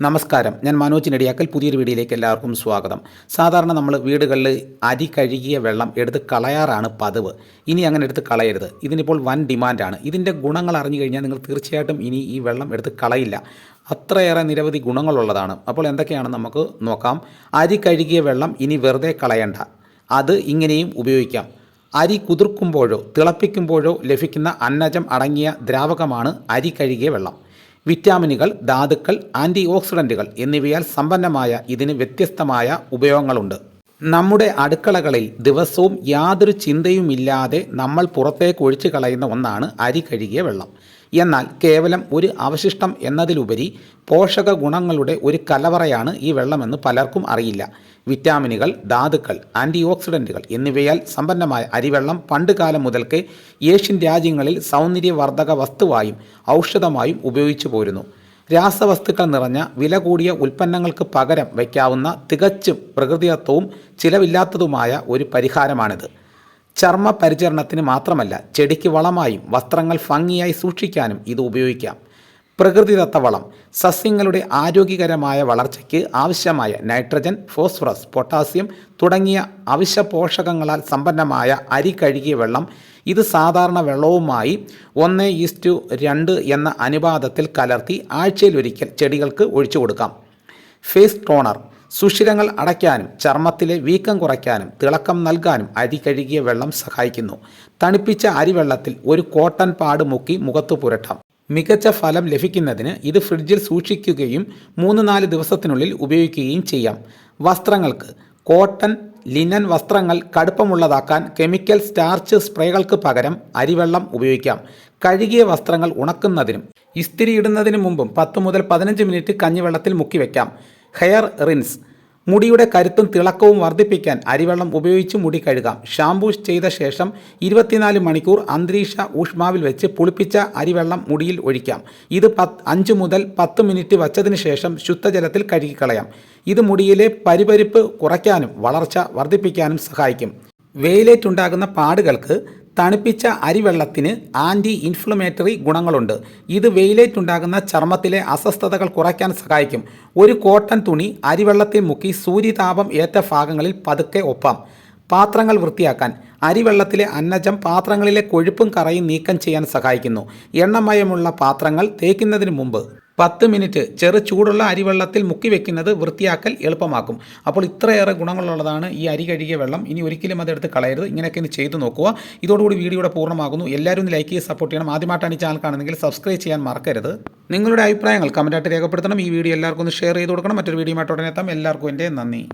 നമസ്കാരം. ഞാൻ മനോജ് നെടിയാക്കൽ. പുതിയൊരു വീഡിയോയിലേക്ക് എല്ലാവർക്കും സ്വാഗതം. സാധാരണ നമ്മൾ വീടുകളിൽ അരി കഴുകിയ വെള്ളം എടുത്ത് കളയാറാണ് പതിവ്. ഇനി അങ്ങനെ എടുത്ത് കളയരുത്. ഇതിനിപ്പോൾ വൻ ഡിമാൻഡാണ്. ഇതിന്റെ ഗുണങ്ങൾ അറിഞ്ഞു കഴിഞ്ഞാൽ നിങ്ങൾ തീർച്ചയായിട്ടും ഇനി ഈ വെള്ളം എടുത്ത് കളയില്ല. അത്രയേറെ നിരവധി ഗുണങ്ങളുള്ളതാണ്. അപ്പോൾ എന്തൊക്കെയാണ് നമുക്ക് നോക്കാം. അരി കഴുകിയ വെള്ളം ഇനി വെറുതെ കളയണ്ട. അത് ഇങ്ങനെയും ഉപയോഗിക്കാം. അരി കുതിർക്കുമ്പോഴോ തിളപ്പിക്കുമ്പോഴോ ലഭിക്കുന്ന അന്നജം അടങ്ങിയ ദ്രാവകമാണ് അരി കഴുകിയ വെള്ളം. വിറ്റാമിനുകൾ ധാതുക്കൾ ആന്റി ഓക്സിഡന്റുകൾ എന്നിവയാൽ സമ്പന്നമായ ഇതിന് വ്യത്യസ്തമായ ഉപയോഗങ്ങളുണ്ട്. നമ്മുടെ അടുക്കളകളിൽ ദിവസവും യാതൊരു ചിന്തയുമില്ലാതെ നമ്മൾ പുറത്തേക്ക് ഒഴിച്ചു കളയുന്ന ഒന്നാണ് അരി കഴുകിയ വെള്ളം. എന്നാൽ കേവലം ഒരു അവശിഷ്ടം എന്നതിലുപരി പോഷക ഗുണങ്ങളുടെ ഒരു കലവറയാണ് ഈ വെള്ളമെന്ന് പലർക്കും അറിയില്ല. വിറ്റാമിനുകൾ ധാതുക്കൾ ആന്റി ഓക്സിഡന്റുകൾ എന്നിവയാൽ സമ്പന്നമായ അരിവെള്ളം പണ്ടുകാലം മുതൽക്കേ ഏഷ്യൻ രാജ്യങ്ങളിൽ സൗന്ദര്യവർദ്ധക വസ്തുവായും ഔഷധമായും ഉപയോഗിച്ചു പോരുന്നു. രാസവസ്തുക്കൾ നിറഞ്ഞ വില കൂടിയ ഉൽപ്പന്നങ്ങൾക്ക് പകരം വയ്ക്കാവുന്ന തികച്ചും പ്രകൃതിദത്തവും ചിലവില്ലാത്തതുമായ ഒരു പരിഹാരമാണിത്. ചർമ്മ പരിചരണത്തിന് മാത്രമല്ല ചെടിക്ക് വളമായും വസ്ത്രങ്ങൾ ഭംഗിയായി സൂക്ഷിക്കാനും ഇത് ഉപയോഗിക്കാം. പ്രകൃതിദത്ത വളം സസ്യങ്ങളുടെ ആരോഗ്യകരമായ വളർച്ചയ്ക്ക് ആവശ്യമായ നൈട്രജൻ ഫോസ്ഫറസ് പൊട്ടാസ്യം തുടങ്ങിയ അവശ്യ പോഷകങ്ങളാൽ സമ്പന്നമായ അരി കഴുകിയ വെള്ളം ഇത് സാധാരണ വെള്ളവുമായി ഒന്ന് ഈസ്റ്റു രണ്ട് എന്ന അനുപാതത്തിൽ കലർത്തി ആഴ്ചയിൽ ഒരിക്കൽ ചെടികൾക്ക് ഒഴിച്ചു കൊടുക്കാം. ഫേസ് ടോണർ സുഷിരങ്ങൾ അടയ്ക്കാനും ചർമ്മത്തിലെ വീക്കം കുറയ്ക്കാനും തിളക്കം നൽകാനും അരി കഴുകിയ വെള്ളം സഹായിക്കുന്നു. തണുപ്പിച്ച അരിവെള്ളത്തിൽ ഒരു കോട്ടൺ പാട് മുക്കി മുഖത്ത് പുരട്ടാം. മികച്ച ഫലം ലഭിക്കുന്നതിന് ഇത് ഫ്രിഡ്ജിൽ സൂക്ഷിക്കുകയും മൂന്ന് നാല് ദിവസത്തിനുള്ളിൽ ഉപയോഗിക്കുകയും ചെയ്യാം. വസ്ത്രങ്ങൾക്ക് കോട്ടൺ ലിനൻ വസ്ത്രങ്ങൾ കടുപ്പമുള്ളതാക്കാൻ കെമിക്കൽ സ്റ്റാർച്ച് സ്പ്രേകൾക്ക് പകരം അരിവെള്ളം ഉപയോഗിക്കാം. കഴുകിയ വസ്ത്രങ്ങൾ ഉണക്കുന്നതിനും ഇസ്തിരി ഇടുന്നതിനു മുമ്പും പത്ത് മുതൽ പതിനഞ്ച് മിനിറ്റ് കഞ്ഞിവെള്ളത്തിൽ മുക്കി വയ്ക്കാം ഹെയർ റിൻസ് മുടിയുടെ കരുത്തും തിളക്കവും വർദ്ധിപ്പിക്കാൻ അരിവെള്ളം ഉപയോഗിച്ച് മുടി കഴുകാം. ഷാംപൂ ചെയ്ത ശേഷം ഇരുപത്തിനാല് മണിക്കൂർ അന്തരീക്ഷ ഊഷ്മാവിൽ വെച്ച് പുളിപ്പിച്ച അരിവെള്ളം മുടിയിൽ ഒഴിക്കാം. ഇത് പത്ത് അഞ്ച് മുതൽ പത്ത് മിനിറ്റ് വച്ചതിന് ശേഷം ശുദ്ധജലത്തിൽ കഴുകിക്കളയാം. ഇത് മുടിയിലെ പരിപരിപ്പ് കുറയ്ക്കാനും വളർച്ച വർദ്ധിപ്പിക്കാനും സഹായിക്കും. വെയിലേറ്റുണ്ടാകുന്ന പാടുകൾക്ക് തണുപ്പിച്ച അരിവെള്ളത്തിന് ആന്റി ഇൻഫ്ലമേറ്ററി ഗുണങ്ങളുണ്ട്. ഇത് വെയിലേറ്റുണ്ടാകുന്ന ചർമ്മത്തിലെ അസ്വസ്ഥതകൾ കുറയ്ക്കാൻ സഹായിക്കും. ഒരു കോട്ടൺ തുണി അരിവെള്ളത്തിൽ മുക്കി സൂര്യതാപം ഏറ്റ ഭാഗങ്ങളിൽ പതുക്കെ ഒപ്പാം. പാത്രങ്ങൾ വൃത്തിയാക്കാൻ. അരിവെള്ളത്തിലെ അന്നജം പാത്രങ്ങളിലെ കൊഴുപ്പും കറയും നീക്കം ചെയ്യാൻ സഹായിക്കുന്നു. എണ്ണമയമുള്ള പാത്രങ്ങൾ തേക്കുന്നതിന് മുമ്പ്. പത്ത് മിനിറ്റ് ചെറു ചൂടുള്ള അരിവെള്ളത്തിൽ മുക്കി വെക്കുന്നത് വൃത്തിയാക്കൽ എളുപ്പമാക്കും. അപ്പോൾ ഇത്രയേറെ ഗുണങ്ങളുള്ളതാണ് ഈ അരി കഴുകിയ വെള്ളം. ഇനി ഒരിക്കലും അതെടുത്ത് കളയരുത്. ഇങ്ങനെയൊക്കെ ഒന്ന് ചെയ്തു നോക്കുക. ഇതോടുകൂടി വീഡിയോയുടെ പൂർണമാകുന്നു. എല്ലാവരും ലൈക്ക് ചെയ്ത് സപ്പോർട്ട് ചെയ്യണം. ആദ്യമായിട്ടാണ് ഈ ചാനൽ കാണുന്നതെങ്കിൽ സബ്സ്ക്രൈബ് ചെയ്യാൻ മറക്കരുത്. നിങ്ങളുടെ അഭിപ്രായങ്ങൾ കമന്റായിട്ട് രേഖപ്പെടുത്തണം. ഈ വീഡിയോ എല്ലാവർക്കും ഒന്ന് ഷെയർ ചെയ്ത് കൊടുക്കണം. മറ്റൊരു വീഡിയോ ആയിട്ട് ഉടനെ എത്താം. എല്ലാവർക്കും എന്റെ നന്ദി.